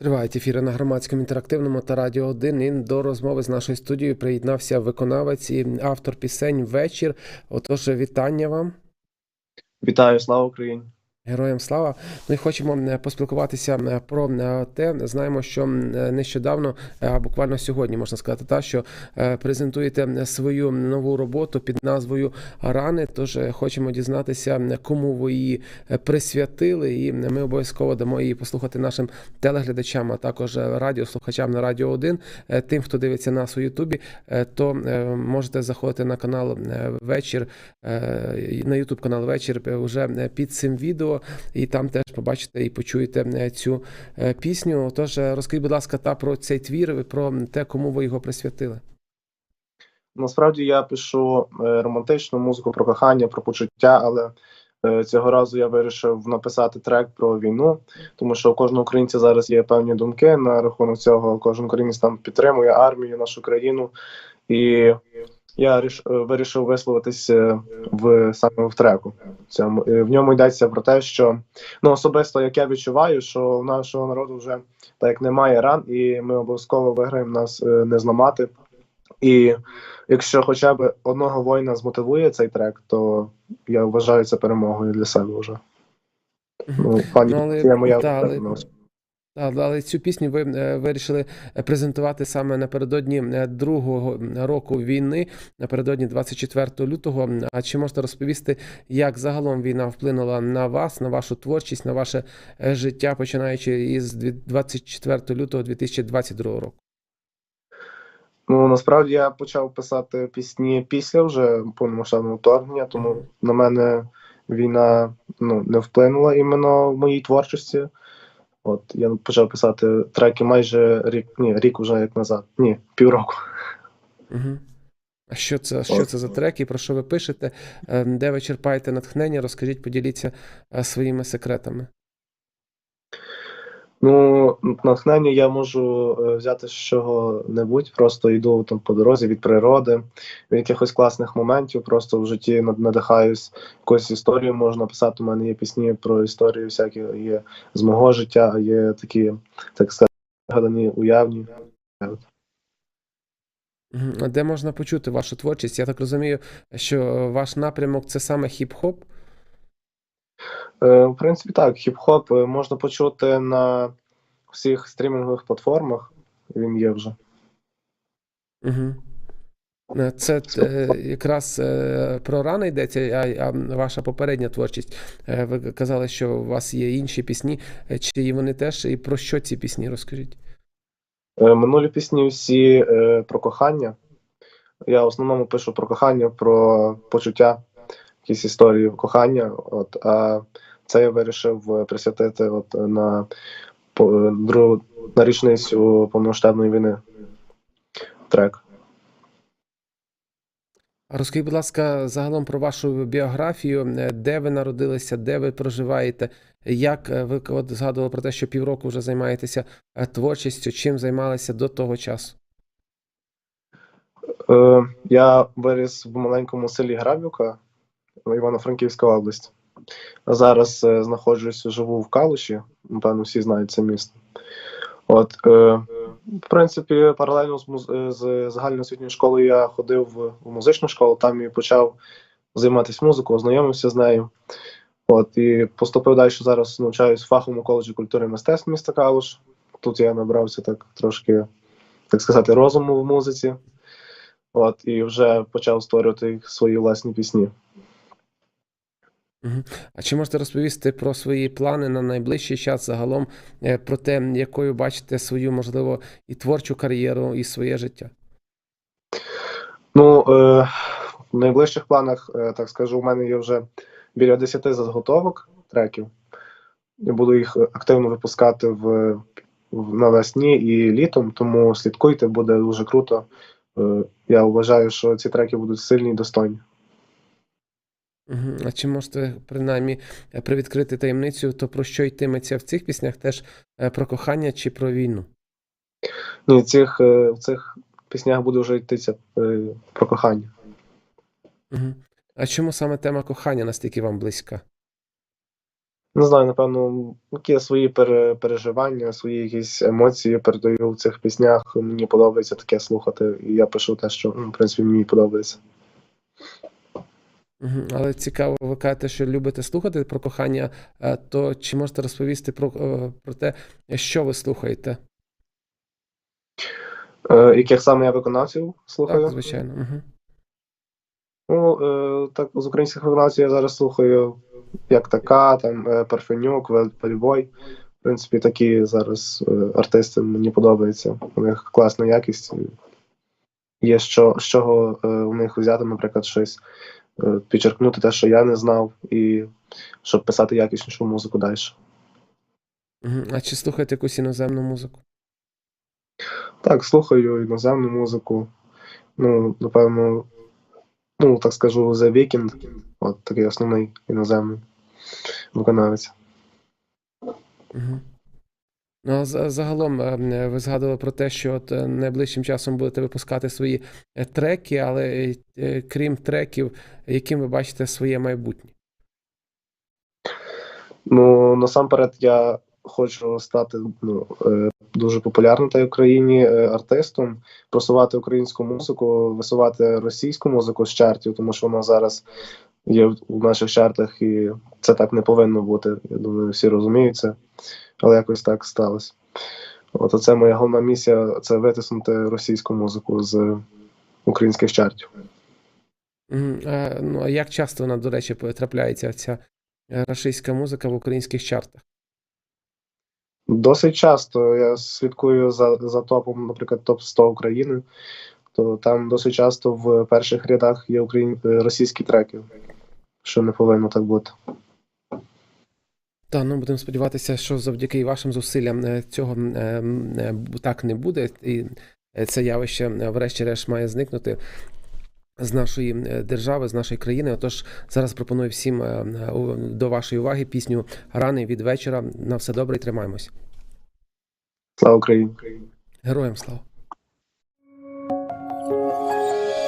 Тривають ефіри на громадському інтерактивному та радіо 1. І до розмови з нашою студією приєднався виконавець і автор пісень вечір. Отож, вітання вам. Вітаю, слава Україні! Героям слава. І хочемо е, поспілкуватися е, про е, те. Знаємо, що нещодавно, буквально сьогодні можна сказати, та що презентуєте свою нову роботу під назвою Рани. Тож хочемо дізнатися, кому ви її присвятили, і ми обов'язково дамо її послухати нашим телеглядачам, а також радіослухачам на Радіо 1. Е, Тим, хто дивиться нас у Ютубі, то можете заходити на канал вечір на Ютуб канал вечір е, вже е, під цим відео, і там теж побачите і почуєте е, цю е, пісню. Тож е, розкажіть, будь ласка, та про цей твір, про те, кому ви його присвятили. Насправді я пишу романтичну музику про кохання, про почуття, але цього разу я вирішив написати трек про війну, тому що у кожного українця зараз є певні думки на рахунок цього. Кожен українець там підтримує армію, нашу країну, і я ріш, е, вирішив висловитися в саме в треку. Цьому Е, в ньому йдеться про те, що ну особисто як я відчуваю, що у нашого народу вже так як немає ран, і ми обов'язково виграємо нас е, не зламати. І якщо хоча б одного воїна змотивує цей трек, то я вважаю це перемогою для себе вже. Ну, пані, Ну, це моя але- цю пісню ви е, вирішили презентувати саме напередодні е, другого року війни, напередодні 24 лютого. А чи можете розповісти, як загалом війна вплинула на вас, на вашу творчість, на ваше е, життя, починаючи із 24 лютого 2022 року? Ну насправді я почав писати пісні після вже повномасштабного вторгнення, тому на мене війна ну, не вплинула іменно в моїй творчості. От я почав писати треки майже рік, ні, рік уже як назад. Ні, півроку. Угу. А що це, що це за треки? Про що ви пишете? Е, Де ви черпаєте натхнення? Розкажіть, поділіться е, своїми секретами. Ну, натхнення я можу е, взяти з чого-небудь, просто йду там по дорозі від природи, від якихось класних моментів, просто в житті над- надихаюсь якоюсь історією можу написати. У мене є пісні про історії всякі є з мого життя, є такі, так сказати, згадані уявні. Де можна почути вашу творчість? Я так розумію, що ваш напрямок це саме хіп-хоп. Е, В принципі, так, хіп-хоп е, можна почути на всіх стрімінгових платформах. Він є вже. Угу. Це е, якраз е, про рани йдеться, а, а ваша попередня творчість. Е, Ви казали, що у вас є інші пісні. Чи вони теж і про що ці пісні? Розкажіть. Е, Минулі пісні всі е, про кохання. Я в основному пишу про кохання, про почуття, якісь історії кохання. От, а це я вирішив е, присвятити от, на е, другу на річницю повномасштабної війни трек. Розкажіть, будь ласка, загалом про вашу біографію, Е, де ви народилися, де ви проживаєте, як е, ви от згадували про те, що півроку вже займаєтеся е, творчістю, чим займалися до того часу? Е, я виріс в маленькому селі Грабівка, Івано-Франківська область. Зараз е, знаходжусь, живу в Калуші, напевно, всі знають це місто. От, е, в принципі, паралельно з, муз... е, з загальноосвітньою школою я ходив в, в музичну школу, там і почав займатися музикою, ознайомився з нею. От, і поступив далі, зараз навчаюсь в фаховому коледжі культури і мистецтв міста Калуш. Тут я набрався так трошки, так сказати, розуму в музиці. От, і вже почав створювати свої власні пісні. А чи можете розповісти про свої плани на найближчий час загалом, е, про те, якою бачите свою, можливо, і творчу кар'єру, і своє життя? Ну, е, в найближчих планах, е, так скажу, у мене є вже біля 10 заготовок треків. Я буду їх активно випускати в, в навесні і літом, тому слідкуйте, буде дуже круто. Е, я вважаю, що ці треки будуть сильні і достойні. А чи можете принаймні е, привідкрити таємницю, то про що йтиметься в цих піснях? Теж е, про кохання чи про війну? Ні, в цих, е, в цих піснях буде вже йтися про кохання. Мгм. А чому саме тема кохання настільки вам близька? Не знаю, напевно, які свої переживання, свої якісь емоції передаю в цих піснях. Мені подобається таке слухати, і я пишу те, що ну, в принципі мені подобається. Але цікаво, ви кажете, що любите слухати про кохання, е, то чи можете розповісти про, е, про те, що ви слухаєте? Е, яких саме я виконавців слухаю? Так, звичайно. Угу. Ну, е, так, з українських виконавців я зараз слухаю як така, там е, Парфенюк, Вельбой. В принципі, такі зараз артисти мені подобаються. У них класна якість. Є що, з чого у них взяти, наприклад, щось, підчеркнути те, що я не знав, і щоб писати якіснішу музику далі. А чи слухаєте якусь іноземну музику? Так, слухаю іноземну музику. Ну, напевно, ну, так скажу, The Weeknd, от такий основний іноземний виконавець. Угу. Ну, загалом е, ви згадували про те, що от е, найближчим часом будете випускати свої е, треки, але е, крім треків, яким ви бачите своє майбутнє? Ну, насамперед, я хочу стати ну, дуже популярним та й в країні е, артистом, просувати українську музику, висувати російську музику з чартів, тому що вона зараз є в- наших чартах, і це так не повинно бути. Я думаю, всі розуміють це, але якось так сталося. От це моя головна місія це витиснути російську музику з українських чартів. Ну, а як часто вона, до речі, трапляється ця е, рашистська музика в українських чартах? Досить часто я слідкую за, за топом, наприклад, топ 100 України, то там досить часто в перших рядах є україн... е, російські треки, що не повинно так бути. Та ну будемо сподіватися, що завдяки вашим зусиллям е, цього е, е, так не буде, і це явище, врешті-решт, має зникнути з нашої держави, з нашої країни. Отож, зараз пропоную всім до вашої уваги пісню Рани від вечора. На все добре і тримаємось. Слава Україні! Героям слава!